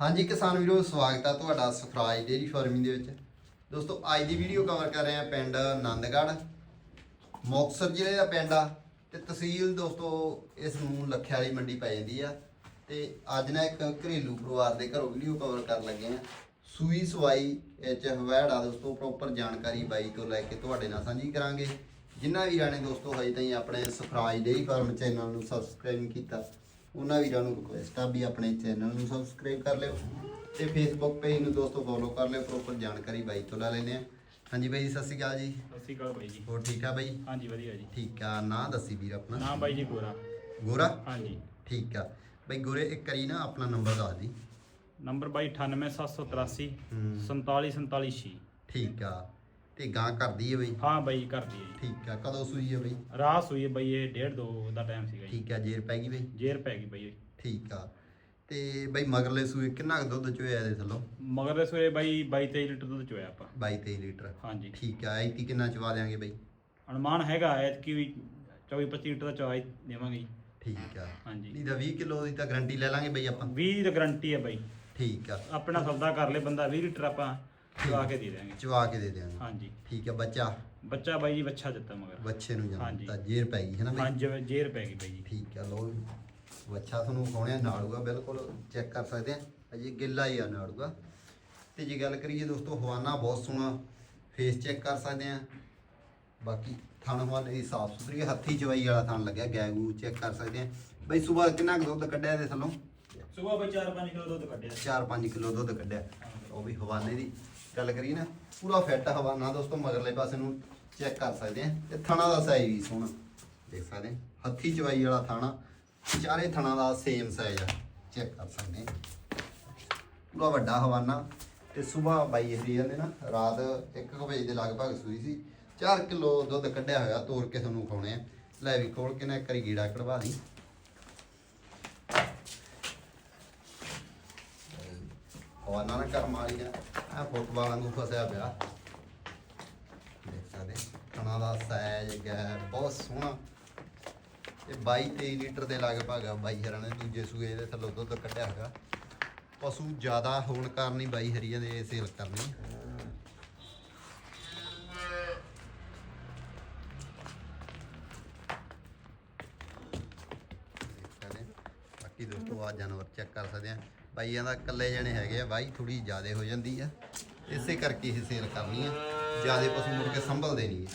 ਹਾਂਜੀ ਕਿਸਾਨ ਵੀਰੋ, ਸਵਾਗਤ ਆ ਤੁਹਾਡਾ ਸਫਰਾਜ ਡੇਰੀ ਫਾਰਮਿੰਗ ਦੇ ਵਿੱਚ। ਦੋਸਤੋ, ਅੱਜ ਦੀ ਵੀਡੀਓ ਕਵਰ ਕਰ ਰਹੇ ਹਾਂ ਪਿੰਡ ਆਨੰਦਗੜ੍ਹ ਮੁਕਤਸਰ ਜ਼ਿਲ੍ਹੇ ਦਾ ਪਿੰਡ ਆ ਤੇ ਤਹਿਸੀਲ ਦੋਸਤੋ, ਇਸ ਨੂੰ ਲੱਖੇ ਵਾਲੀ ਮੰਡੀ ਪੈ ਜਾਂਦੀ ਆ ਤੇ ਅੱਜ ਨਾ ਇੱਕ ਘਰੇਲੂ ਪਰਿਵਾਰ ਦੇ ਘਰੋਂ ਵੀਡੀਓ ਕਵਰ ਕਰਨ ਲੱਗੇ ਆ। ਸੂਈ ਸਵਾਈ ਵਿੱਚ ਆ ਦੋਸਤੋ ਪ੍ਰੋਪਰ ਜਾਣਕਾਰੀ ਬਾਈ ਤੋਂ ਲੈ ਕੇ ਤੁਹਾਡੇ ਨਾਲ ਸਾਂਝੀ ਕਰਾਂਗੇ। ਜਿਨ੍ਹਾਂ ਵੀਰਾਂ ਨੇ ਦੋਸਤੋ, ਹਜੇ ਤਾਈਂ ਆਪਣੇ ਸਫਰਾਜ ਡੇਰੀ ਫਾਰਮ ਚੈਨਲ ਨੂੰ ਸਬਸਕ੍ਰਾਈਬ ਨਹੀਂ ਕੀਤਾ ਉਹਨਾਂ ਵੀਰਾਂ ਨੂੰ ਰਿਕੁਐਸਟ ਆ ਵੀ ਆਪਣੇ ਚੈਨਲ ਨੂੰ ਸਬਸਕ੍ਰਾਈਬ ਕਰ ਲਿਓ ਤੇ ਫੇਸਬੁੱਕ ਪੇਜ ਨੂੰ ਦੋਸਤੋ ਫੋਲੋ ਕਰ ਲਿਓ ਪ੍ਰੋਪਰ ਜਾਣਕਾਰੀ ਬਾਈ ਤੋਂ ਲੈ ਲੈਂਦੇ ਆ ਹਾਂਜੀ ਬਾਈ ਜੀ, ਸਤਿ ਸ਼੍ਰੀ ਅਕਾਲ ਜੀ। ਸਤਿ ਸ਼੍ਰੀ ਅਕਾਲ ਬਾਈ ਜੀ। ਹੋਰ ਠੀਕ ਆ ਬਾਈ? ਹਾਂਜੀ ਵਧੀਆ ਜੀ। ਠੀਕ ਆ ਨਾਂ ਦੱਸੀ ਵੀਰ ਆਪਣਾ। ਨਾਮ ਬਾਈ ਜੀ ਗੋਰਾ। ਗੋਰਾ? ਹਾਂਜੀ। ਠੀਕ ਆ। ਬਾਈ ਗੋਰੇ ਇੱਕ ਵਾਰੀ ਨਾ ਆਪਣਾ ਨੰਬਰ ਦੱਸ ਦੀ। ਨੰਬਰ ਬਾਈ 98783 ਹੂੰ। 4747 ਠੀਕ ਆ। ਤੇ ਗਾਂ ਕਰਦੀ ਹੈ ਬਾਈ? ਹਾਂ ਬਾਈ ਕਰਦੀ ਹੈ ਠੀਕ ਆ ਕਦੋਂ ਸੂਈ ਹੈ ਬਾਈ? ਰਾਸ ਹੋਈ ਹੈ ਬਾਈ ਇਹ ਡੇਢ ਦੋ ਦਾ ਟਾਈਮ ਸੀਗਾ ਜੀ। ਠੀਕ ਆ ਜੇਰ ਪੈ ਗਈ ਬਾਈ? ਜੇਰ ਪੈ ਗਈ ਬਾਈ ਠੀਕ ਆ। ਤੇ ਬਾਈ ਮਗਰਲੇ ਸੂਏ ਕਿੰਨਾ ਕੁ ਦੁੱਧ ਚੋਇਆ ਇਹਦੇ ਥੱਲੋਂ? ਮਗਰ ਦੇ ਸਵੇਰੇ ਬਾਈ 22 23 ਲੀਟਰ ਦੁੱਧ ਚੋਇਆ ਆਪਾਂ। 22 23 ਲੀਟਰ। ਹਾਂਜੀ। ਠੀਕ ਆ ਐਤੀ ਕਿੰਨਾ ਚਵਾ ਦਿਆਂਗੇ ਬਾਈ? ਅਨੁਮਾਨ ਹੈਗਾ ਐਤਕੀ ਵੀ 24 25 ਲੀਟਰ ਦਾ ਚਵਾਈ ਦੇਵਾਂਗੇ ਜੀ। ਠੀਕ ਆ। ਹਾਂਜੀ। ਨਹੀਂ ਤਾਂ 20 ਕਿਲੋ ਦੀ ਤਾਂ ਗਾਰੰਟੀ ਲੈ ਲਾਂਗੇ ਬਾਈ ਆਪਾਂ। 20 ਦੀ ਗਾਰੰਟੀ ਹੈ ਬਾਈ। ਠੀਕ ਆ। ਆਪਣਾ ਸੌਦਾ ਕਰ ਲੈ ਬੰਦਾ 20 ਲੀਟਰ ਆਪਾਂ ਚਵਾ ਕੇ ਦੇ ਦਿਆਂਗੇ। ਚਵਾ ਕੇ ਦੇ ਦਿਆਂਗੇ। ਹਾਂਜੀ। ਠੀਕ ਆ ਬੱਚਾ? ਬੱਚਾ ਬਾਈ ਜੀ ਬੱਚਾ ਦਿੱਤਾ ਮਗਰ। ਬੱਚੇ ਨੂੰ ਜਨਮ ਹਾਂਜੀ। ਤਾਂ ਜੇਰ ਪੈ ਗਈ ਹੈ ਨਾ ਬਾਈ? ਹਾਂਜੀ ਜੇਰ ਪੈ ਗਈ ਬਾਈ ਜੀ। ਠੀਕ ਆ ਲੋ ਬੱਚਾ ਤੁਹਾਨੂੰ ਵਿਖਾਉਣਿਆ ਨਾੜੂਗਾ ਬਿਲਕੁਲ ਚੈੱਕ ਕਰ ਸਕਦੇ ਆ। ਅਜੇ ਗਿੱਲਾ ਹੀ ਆ ਨਾੜੂਗਾ ਤੇ ਜੇ ਗੱਲ ਕਰੀਏ ਦੋਸਤੋ ਹਵਾਨਾ ਬਹੁਤ ਸੋਹਣਾ ਫੇਸ ਚੈੱਕ ਕਰ ਸਕਦੇ ਆ। ਬਾਕੀ ਥਣ ਹਵਾਨੇ ਦੀ ਸਾਫ਼ ਸੁਥਰੀ ਹੱਥੀ ਚਵਾਈ ਵਾਲਾ ਥਣ ਲੱਗਿਆ ਗੈਗੂ ਚੈੱਕ ਕਰ ਸਕਦੇ ਆ। ਬਈ ਸਵੇਰ ਕਿੰਨਾ ਕੁ ਦੁੱਧ ਕੱਢਿਆ ਇਹਦੇ ਥੱਲੋਂ? ਸਵੇਰ ਬਾਈ 4-5 ਕਿਲੋ ਦੁੱਧ ਕੱਢਿਆ। 4-5 ਕਿਲੋ ਦੁੱਧ ਕੱਢਿਆ। ਉਹ ਵੀ ਹਵਾਨੇ ਦੀ ਗੱਲ ਕਰੀਏ ਨਾ, ਪੂਰਾ ਫਿੱਟ ਹਵਾਨਾ ਦੋਸਤੋ, ਮਗਰਲੇ ਪਾਸੇ ਨੂੰ ਚੈੱਕ ਕਰ ਸਕਦੇ ਆ। ਤੇ ਥਣਾ ਦਾ ਸਾਈਜ਼ ਵੀ ਸੋਹਣਾ ਦੇਖ ਸਕਦੇ ਆ। ਹੱਥੀ ਚਵਾਈ ਵਾਲਾ ਥਾਣਾ, ਚਾਰੇ ਥਣਾ ਦਾ ਸੇਮ ਸਾਈਜ਼ ਆ। ਚੈੱਕ ਕਰ ਸਕਦੇ ਆ। ਪੂਰਾ ਵੱਡਾ ਹਵਾਨਾ, ਤੇ ਸਵੇਰ ਬਾਈ ਹਰੀ ਜਾਂਦੇ ਨਾ, ਰਾਤ 1 ਵਜੇ ਦੇ ਲਗਭਗ ਸੂਈ ਸੀ। 4 ਕਿਲੋ ਦੁੱਧ ਕੱਢਿਆ ਹੋਇਆ ਤੋੜ ਕੇ ਤੁਹਾਨੂੰ ਖਾਉਣੇ ਆ। ਲੈ ਵੀ ਖੋਲ ਕੇ ਨਾ ਇੱਕ ਵਾਰੀ ਗੀੜਾ ਕਢਵਾ ਲਈ। ਹਵਾਨਾ ਨਾ ਕਰ ਮਾਰੀ ਨਾ ਆ। ਫੁੱਟਬਾਲ ਵਾਂਗੂ ਫਸਿਆ ਪਿਆ। ਦੇਖ ਸਕਦੇ ਕਣਾ ਦਾ ਸਾਈਜ਼ ਹੈ ਬਹੁਤ ਸੋਹਣਾ। ਇਹ 22 23 ਲੀਟਰ ਦੇ ਲਗਭਗ ਆ ਬਾਈ ਹਰਾਂ ਨੇ ਦੂਜੇ ਸੂਏ ਦੇ ਥੱਲੋਂ ਦੁੱਧ ਕੱਢਿਆ ਹੈਗਾ। ਪਸ਼ੂ ਜ਼ਿਆਦਾ ਹੋਣ ਕਾਰਨ ਹੀ ਬਾਈ ਹਰੀਆਂ ਦੇ ਸੇਲ ਕਰਨੀ ਦੇਖ ਸਕਦੇ ਬਾਕੀ ਦੋਸਤੋ ਆ ਜਾਨਵਰ ਚੈੱਕ ਕਰ ਸਕਦੇ ਆ। ਬਾਈਆਂ ਦਾ ਇਕੱਲੇ ਜਣੇ ਹੈਗੇ ਆ, ਬਾਈ ਥੋੜੀ ਜ਼ਿਆਦੇ ਹੋ ਜਾਂਦੀ ਆ। ਇਸੇ ਕਰਕੇ ਇਹ ਸੇਲ ਕਰਨੀ ਆ। ਜ਼ਿਆਦੇ ਪਸ਼ੂ ਮੁੜ ਕੇ ਸੰਭਲਦੇ ਨਹੀਂ ਆ।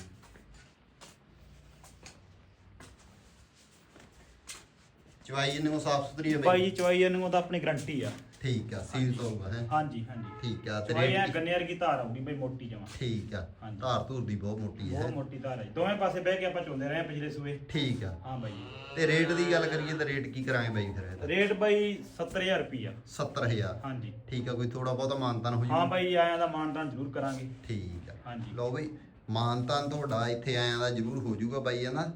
ਚਵਾਈ ਨੂੰ ਸਾਫ਼ ਸੁਥਰੀ ਆ ਬਾਈ। ਜੀ ਚਵਾਈ ਇਹਨੂੰ ਤਾਂ ਆਪਣੀ ਗਰੰਟੀ ਆ। ਠੀਕ ਆ ਸੀਲ ਤੋਂ ਹੈ। ਹਾਂਜੀ ਹਾਂਜੀ। ਠੀਕ ਆ ਤੇ ਰੇਟ ਗੰਨੇਰ ਕੀ ਧਾਰ ਆਉਣੀ ਬਈ ਮੋਟੀ ਜਮਾ। ਠੀਕ ਆ ਹਾਂਜੀ। ਧਾਰ ਧੂਰ ਦੀ ਬਹੁਤ ਮੋਟੀ ਹੈ ਬਹੁਤ ਮੋਟੀ ਧਾਰ ਹੈ ਜੀ। ਦੋਵੇਂ ਪਾਸੇ ਬਹਿ ਕੇ ਆਪਾਂ ਚੁੰਦੇ ਰਹੇ ਪਿਛਲੇ ਸੂਏ। ਠੀਕ ਆ। ਹਾਂ ਬਾਈ। ਜੀ। ਤੇ ਰੇਟ ਦੀ ਗੱਲ ਕਰੀਏ ਤਾਂ ਰੇਟ ਕੀ ਕਰਾਂਗੇ ਬਾਈ ਫਿਰ ਇਹਦਾ ਰੇਟ ਬਾਈ 70000 ਰੁਪਿਆ 70000 ਹਾਂਜੀ। ਠੀਕ ਆ ਕੋਈ ਥੋੜਾ ਬਹੁਤਾ ਮਾਨਤਾਨ ਹੋ ਹਾਂ ਜੂ ਬਾਈ ਆਇਆਂ ਦਾ ਮਾਨਦਾਨ ਜ਼ਰੂਰ ਕਰਾਂਗੇ। ਠੀਕ ਆ। ਹਾਂਜੀ। ਲਓ ਬਈ ਮਾਨਤਾਨ ਤੁਹਾਡਾ ਇੱਥੇ ਆਇਆਂ ਦਾ ਜ਼ਰੂਰ ਹੋ ਜਾਊਗਾ ਬਾਈ ਇਹਦਾ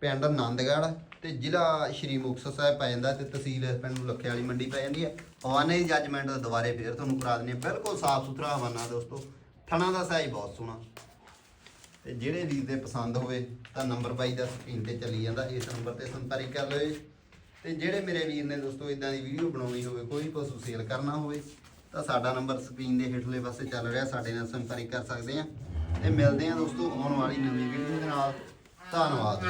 ਪਿੰਡ ਆਨੰਦਗੜ੍ਹ ਤੇ ਜ਼ਿਲ੍ਹਾ ਸ਼੍ਰੀ ਮੁਕਤਸਰ ਸਾਹਿਬ ਪੈ ਜਾਂਦਾ ਤੇ ਤਹਿਸੀਲ ਪਿੰਡ ਨੂੰ ਲੱਖੇ ਵਾਲੀ ਮੰਡੀ ਪੈ ਜਾਂਦੀ ਹੈ ਹਵਾਨੇ ਦੀ ਜੱਜਮੈਂਟ ਦੁਬਾਰੇ ਫੇਰ ਤੁਹਾਨੂੰ ਕਰਾ ਦਿੰਦੇ ਹਾਂ। ਬਿਲਕੁਲ ਸਾਫ਼ ਸੁਥਰਾ ਹਵਾਨਾ ਦੋਸਤੋ। ਥਣਾ ਦਾ ਸਾਈਜ਼ ਬਹੁਤ ਸੋਹਣਾ। ਤੇ ਜਿਹੜੇ ਵੀਰ ਦੇ ਪਸੰਦ ਹੋਵੇ ਤਾਂ ਨੰਬਰ ਬਾਈ ਦਾ ਸਕਰੀਨ ਤੇ ਚੱਲੀ ਜਾਂਦਾ। ਇਸ ਨੰਬਰ ਤੇ ਸੰਪਰਕ ਕਰ ਲਓ ਜੀ। ਤੇ ਜਿਹੜੇ ਮੇਰੇ ਵੀਰ ਨੇ ਦੋਸਤੋ ਇਦਾਂ ਦੀ ਵੀਡੀਓ ਬਣਾਉਣੀ ਹੋਵੇ, ਕੋਈ ਪਸ਼ੂ ਸੇਲ ਕਰਨਾ ਹੋਵੇ, ਤਾਂ ਸਾਡਾ ਨੰਬਰ ਸਕਰੀਨ ਦੇ ਹੇਠਲੇ ਪਾਸੇ ਚੱਲ ਰਿਹਾ। ਸਾਡੇ ਨਾਲ ਸੰਪਰਕ ਕਰ ਸਕਦੇ ਆ ਤੇ ਮਿਲਦੇ ਆ ਦੋਸਤੋ ਆਉਣ ਵਾਲੀ ਨਵੀਂ ਵੀਡੀਓ ਦੇ ਨਾਲ। ਧੰਨਵਾਦ।